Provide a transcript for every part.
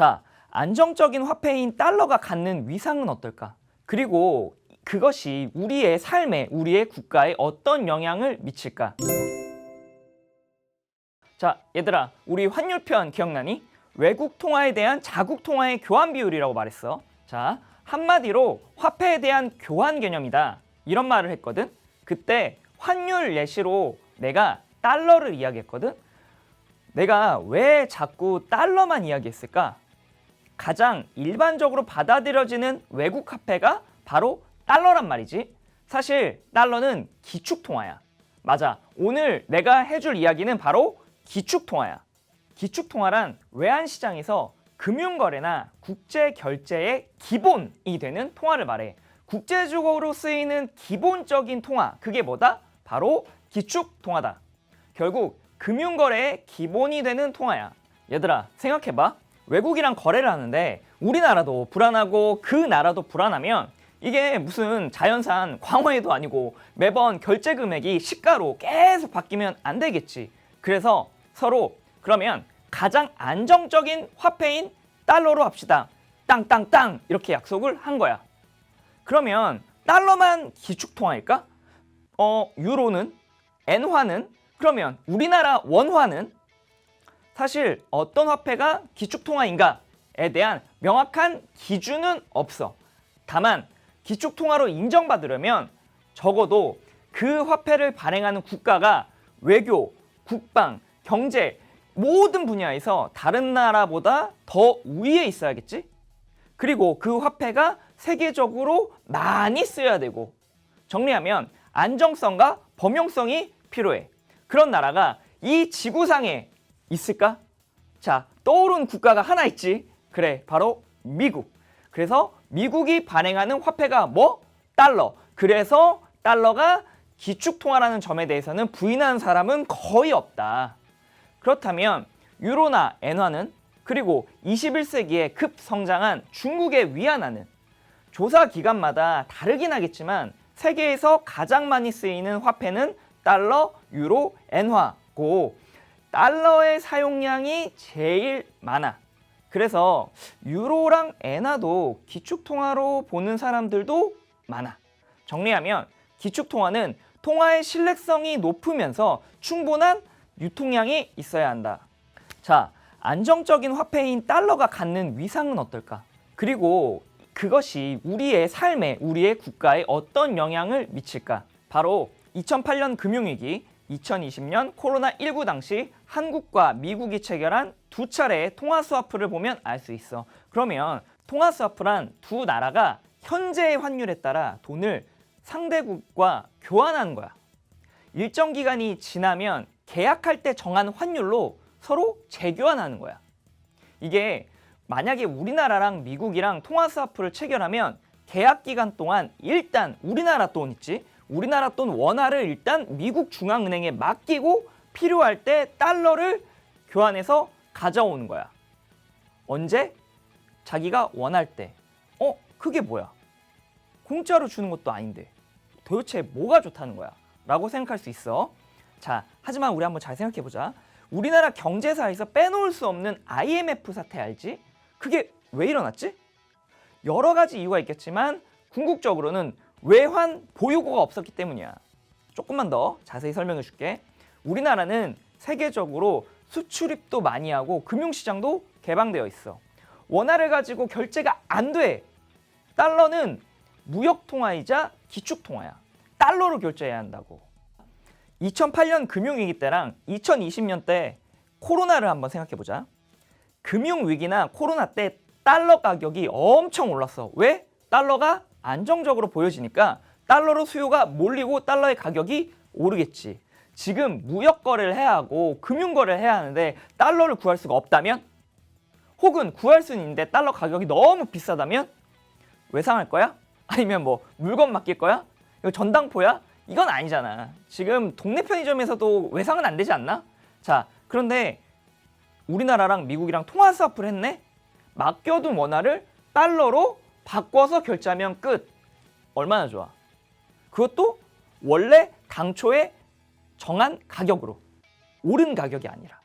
자, 안정적인 화폐인 달러가 갖는 위상은 어떨까? 그리고 그것이 우리의 삶에, 우리의 국가에 어떤 영향을 미칠까? 자, 얘들아, 우리 환율편 기억나니? 외국 통화에 대한 자국 통화의 교환 비율이라고 말했어. 자, 한마디로 화폐에 대한 교환 개념이다. 이런 말을 했거든. 그때 환율 예시로 내가 달러를 이야기했거든. 내가 왜 자꾸 달러만 이야기했을까? 가장 일반적으로 받아들여지는 외국 화폐가 바로 달러란 말이지. 사실 달러는 기축 통화야. 맞아. 오늘 내가 해줄 이야기는 바로 기축 통화야. 기축 통화란 외환 시장에서 금융 거래나 국제 결제의 기본이 되는 통화를 말해. 국제적으로 쓰이는 기본적인 통화. 그게 뭐다? 바로 기축 통화다. 결국 금융 거래의 기본이 되는 통화야. 얘들아, 생각해 봐. 외국이랑 거래를 하는데 우리나라도 불안하고 그 나라도 불안하면 이게 무슨 자연산 광어회도 아니고 매번 결제 금액이 시가로 계속 바뀌면 안 되겠지. 그래서 서로 그러면 가장 안정적인 화폐인 달러로 합시다. 땅땅땅 이렇게 약속을 한 거야. 그러면 달러만 기축 통화일까? 어, 유로는 엔화는 그러면 우리나라 원화는 사실 어떤 화폐가 기축통화인가에 대한 명확한 기준은 없어. 다만 기축통화로 인정받으려면 적어도 그 화폐를 발행하는 국가가 외교, 국방, 경제 모든 분야에서 다른 나라보다 더 우위에 있어야겠지? 그리고 그 화폐가 세계적으로 많이 쓰여야 되고 정리하면 안정성과 범용성이 필요해. 그런 나라가 이 지구상에 있을까? 자, 떠오른 국가가 하나 있지. 그래, 바로 미국. 그래서 미국이 발행하는 화폐가 뭐? 달러. 그래서 달러가 기축통화라는 점에 대해서는 부인하는 사람은 거의 없다. 그렇다면 유로나 엔화는 그리고 21세기에 급성장한 중국의 위안화는 조사 기간마다 다르긴 하겠지만 세계에서 가장 많이 쓰이는 화폐는 달러, 유로, 엔화고 달러의 사용량이 제일 많아. 그래서 유로랑 엔화도 기축통화로 보는 사람들도 많아. 정리하면 기축통화는 통화의 신뢰성이 높으면서 충분한 유통량이 있어야 한다. 자, 안정적인 화폐인 달러가 갖는 위상은 어떨까? 그리고 그것이 우리의 삶에, 우리의 국가에 어떤 영향을 미칠까? 바로 2008년 금융위기, 2020년 코로나19 당시 한국과 미국이 체결한 두 차례의 통화 스와프를 보면 알 수 있어. 그러면 통화 스와프란 두 나라가 현재의 환율에 따라 돈을 상대국과 교환하는 거야. 일정 기간이 지나면 계약할 때 정한 환율로 서로 재교환하는 거야. 이게 만약에 우리나라랑 미국이랑 통화 스와프를 체결하면 계약 기간 동안 일단 우리나라 돈 있지? 우리나라 돈 원화를 일단 미국 중앙은행에 맡기고 필요할 때 달러를 교환해서 가져오는 거야. 언제? 자기가 원할 때. 어? 그게 뭐야? 공짜로 주는 것도 아닌데. 도대체 뭐가 좋다는 거야? 라고 생각할 수 있어. 자, 하지만 우리 한번 잘 생각해 보자. 우리나라 경제사에서 빼놓을 수 없는 IMF 사태 알지? 그게 왜 일어났지? 여러 가지 이유가 있겠지만 궁극적으로는 외환 보유고가 없었기 때문이야. 조금만 더 자세히 설명해 줄게. 우리나라는 세계적으로 수출입도 많이 하고 금융시장도 개방되어 있어. 원화를 가지고 결제가 안 돼. 달러는 무역통화이자 기축통화야. 달러로 결제해야 한다고. 2008년 금융위기 때랑 2020년 때 코로나를 한번 생각해 보자. 금융위기나 코로나 때 달러 가격이 엄청 올랐어. 왜? 달러가 안정적으로 보여지니까 달러로 수요가 몰리고 달러의 가격이 오르겠지. 지금 무역 거래를 해야 하고 금융 거래를 해야 하는데 달러를 구할 수가 없다면 혹은 구할 수는 있는데 달러 가격이 너무 비싸다면 외상할 거야? 아니면 뭐 물건 맡길 거야? 이거 전당포야? 이건 아니잖아. 지금 동네 편의점에서도 외상은 안 되지 않나? 자, 그런데 우리나라랑 미국이랑 통화 스와프를 했네? 맡겨둔 원화를 달러로 바꿔서 결제하면 끝. 얼마나 좋아. 그것도 원래 당초에 정한 가격으로. 오른 가격이 아니라.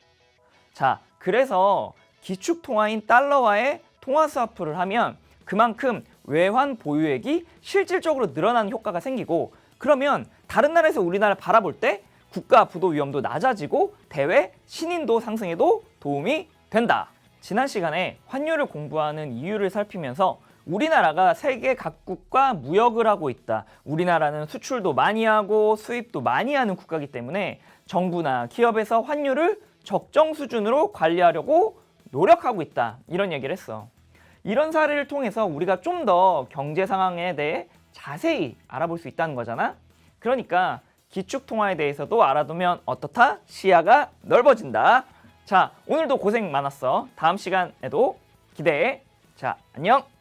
자, 그래서 기축 통화인 달러와의 통화 스와프를 하면 그만큼 외환 보유액이 실질적으로 늘어나는 효과가 생기고 그러면 다른 나라에서 우리나라를 바라볼 때 국가 부도 위험도 낮아지고 대외 신인도 상승에도 도움이 된다. 지난 시간에 환율을 공부하는 이유를 살피면서 우리나라가 세계 각국과 무역을 하고 있다. 우리나라는 수출도 많이 하고 수입도 많이 하는 국가이기 때문에 정부나 기업에서 환율을 적정 수준으로 관리하려고 노력하고 있다. 이런 얘기를 했어. 이런 사례를 통해서 우리가 좀 더 경제 상황에 대해 자세히 알아볼 수 있다는 거잖아. 그러니까 기축 통화에 대해서도 알아두면 어떻다? 시야가 넓어진다. 자, 오늘도 고생 많았어. 다음 시간에도 기대해. 자, 안녕.